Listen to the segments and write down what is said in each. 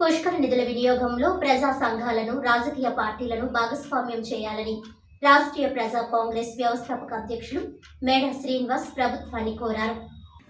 పుష్కర నిధుల వినియోగంలో ప్రజా సంఘాలను రాజకీయ పార్టీలను భాగస్వామ్యం చేయాలని రాష్ట్రీయ ప్రజా కాంగ్రెస్ వ్యవస్థాపక అధ్యక్షులు మేడ శ్రీనివాస్ ప్రభుత్వాన్ని కోరారు.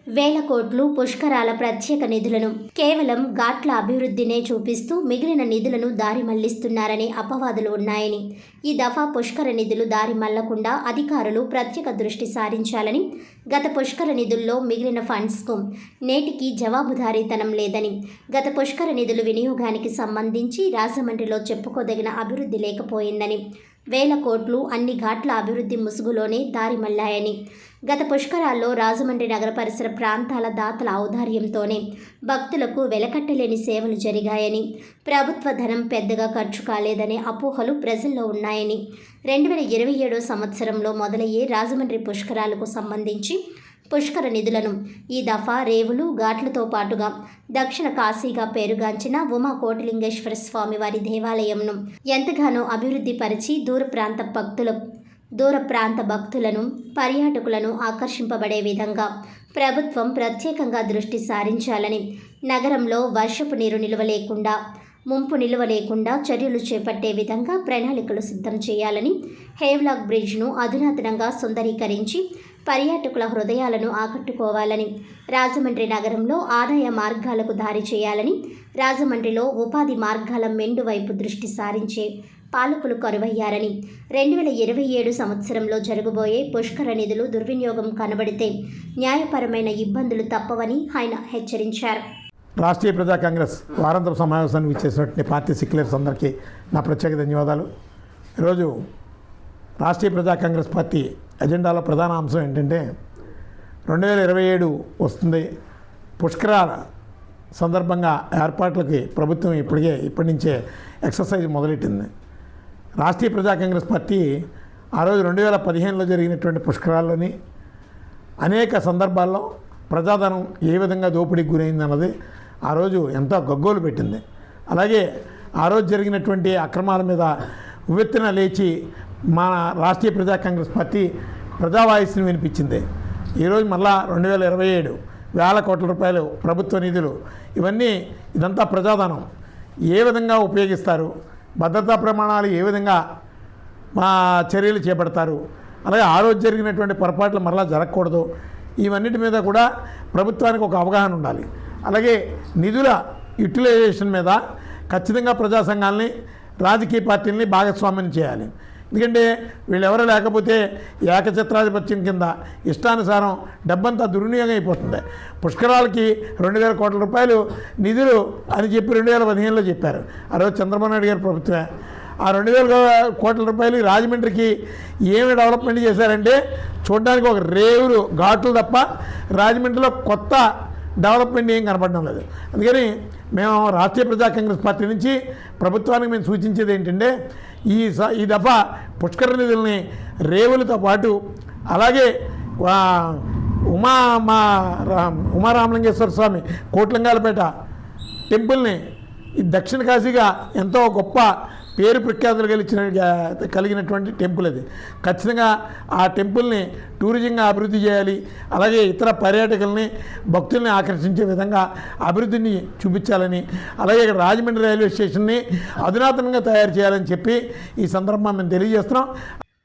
వేల కోట్లు పుష్కరాల ప్రత్యేక నిధులను. కేవలం ఘాట్ల అభివృద్ధినే చూపిస్తూ మిగిలిన నిధులను దారి మళ్ళిస్తున్నారనే అపవాదులు ఉన్నాయని. ఈ దఫా పుష్కర నిధులు దారి మళ్ళకుండా అధికారులు ప్రత్యేక దృష్టి సారించాలని గత పుష్కర నిధుల్లో మిగిలిన ఫండ్స్కు నేటికి జవాబుదారీతనం లేదని గత పుష్కర నిధులు వినియోగానికి సంబంధించి రాజమండ్రిలో చెప్పుకోదగిన అభివృద్ధి లేకపోయిందని వేల కోట్లు అన్ని ఘాట్ల అభివృద్ధి ముసుగులోనే దారి మళ్ళాయని. గత పుష్కరాల్లో రాజమండ్రి నగర పరిసర ప్రాంతాల దాతల ఔదార్యంతోనే భక్తులకు వెలకట్టలేని సేవలు జరిగాయని ప్రభుత్వ ధనం పెద్దగా ఖర్చు కాలేదనే అపోహలు ప్రజల్లో ఉన్నాయని. రెండు వేల ఇరవై ఏడో సంవత్సరంలో మొదలయ్యే రాజమండ్రి పుష్కరాలకు సంబంధించి పుష్కర నిధులను ఈ దఫా రేవులు ఘాట్లతో పాటుగా దక్షిణ కాశీగా పేరుగాంచిన ఉమా కోటిలింగేశ్వర స్వామి వారి దేవాలయంను ఎంతగానో అభివృద్ధి పరిచి దూర ప్రాంత భక్తులు దూర ప్రాంత భక్తులను పర్యాటకులను ఆకర్షింపబడే విధంగా ప్రభుత్వం ప్రత్యేకంగా దృష్టి సారించాలని నగరంలో వర్షపు నీరు నిలువ లేకుండా ముంపు నిలువ లేకుండా చర్యలు చేపట్టే విధంగా ప్రణాళికలు సిద్ధం చేయాలని హేవ్లాక్ బ్రిడ్జ్ను అధునాతనంగా సుందరీకరించి పర్యాటకుల హృదయాలను ఆకట్టుకోవాలని రాజమండ్రి నగరంలో ఆదాయ మార్గాలకు దారి చేయాలని రాజమండ్రిలో ఉపాధి మార్గాల మెండు వైపు దృష్టి సారించే పాలకులు కరువయ్యారని రెండు వేల ఇరవై ఏడు సంవత్సరంలో జరగబోయే పుష్కర నిధులు దుర్వినియోగం కనబడితే న్యాయపరమైన ఇబ్బందులు తప్పవని ఆయన హెచ్చరించారు. రాష్ట్రీయ ప్రజా కాంగ్రెస్ వారాంతర సమావేశానికి ఇచ్చేసినటువంటి పార్టీ సిక్యులర్స్ అందరికీ నా ప్రత్యేక ధన్యవాదాలు. ఈరోజు రాష్ట్రీయ ప్రజా కాంగ్రెస్ పార్టీ ఎజెండాలో ప్రధాన అంశం ఏంటంటే రెండు వేల ఇరవై ఏడు వస్తుంది. పుష్కరాల సందర్భంగా ఏర్పాట్లకి ప్రభుత్వం ఇప్పటికే ఇప్పటి నుంచే ఎక్సర్సైజ్ మొదలెట్టింది. రాష్ట్రీయ ప్రజా కాంగ్రెస్ పార్టీ ఆ రోజు రెండు వేల పదిహేనులో జరిగినటువంటి పుష్కరాల్లోని అనేక సందర్భాల్లో ప్రజాధనం ఏ విధంగా దోపిడీకి గురైంది అన్నది ఆ రోజు ఎంతో గగ్గోలు పెట్టింది. అలాగే ఆ రోజు జరిగినటువంటి అక్రమాల మీద ఉవ్వెత్తున లేచి మన రాష్ట్రీయ ప్రజా కాంగ్రెస్ పార్టీ ప్రజావాయిస్ని వినిపించింది. ఈరోజు మళ్ళా రెండు వేల ఇరవై ఏడు వేల కోట్ల రూపాయలు ప్రభుత్వ నిధులు ఇవన్నీ ఇదంతా ప్రజాధనం. ఏ విధంగా ఉపయోగిస్తారు? భద్రతా ప్రమాణాలు ఏ విధంగా మా చర్యలు చేపడతారు? అలాగే ఆ రోజు జరిగినటువంటి పొరపాట్లు మరలా జరగకూడదు. ఇవన్నిటి మీద కూడా ప్రభుత్వానికి ఒక అవగాహన ఉండాలి. అలాగే నిధుల యూటిలైజేషన్ మీద ఖచ్చితంగా ప్రజా సంఘాలని రాజకీయ పార్టీలని భాగస్వామ్యం చేయాలి. ఎందుకంటే వీళ్ళెవరు లేకపోతే ఏకచిత్రాధిపత్యం కింద ఇష్టానుసారం డబ్బంతా దుర్వినియోగం అయిపోతుంది. పుష్కరాలకి రెండు వేల కోట్ల రూపాయలు నిధులు అని చెప్పి రెండు వేల పదిహేనులో చెప్పారు. ఆ రోజు చంద్రబాబు నాయుడు గారి ప్రభుత్వమే. ఆ రెండు వేల కోట్ల రూపాయలు రాజమండ్రికి ఏమి డెవలప్మెంట్ చేశారంటే చూడడానికి ఒక రేవులు ఘాట్లు తప్ప రాజమండ్రిలో కొత్త డెవలప్మెంట్ ఏం కనపడడం లేదు. అందుకని మేము రాష్ట్రీయ ప్రజా కాంగ్రెస్ పార్టీ నుంచి ప్రభుత్వానికి మేము సూచించేది ఏంటంటే ఈ స ఈ దఫా పుష్కర నిధుల్ని రేవులతో పాటు అలాగే ఉమా మా రా- ఉమారామలింగేశ్వర స్వామి కోట్లంగాలపేట టెంపుల్ని ఈ దక్షిణ కాశీగా ఎంతో గొప్ప పేరు ప్రఖ్యాతులు గెలిచిన కలిగినటువంటి టెంపుల్ అది. ఖచ్చితంగా ఆ టెంపుల్ని టూరిజంగా అభివృద్ధి చేయాలి అలాగే ఇతర పర్యాటకుల్ని భక్తుల్ని ఆకర్షించే విధంగా అభివృద్ధిని చూపించాలని అలాగే ఇక్కడ రాజమండ్రి రైల్వే స్టేషన్ని అధునాతనంగా తయారు చేయాలని చెప్పి ఈ సందర్భంగా మేము తెలియజేస్తున్నాం.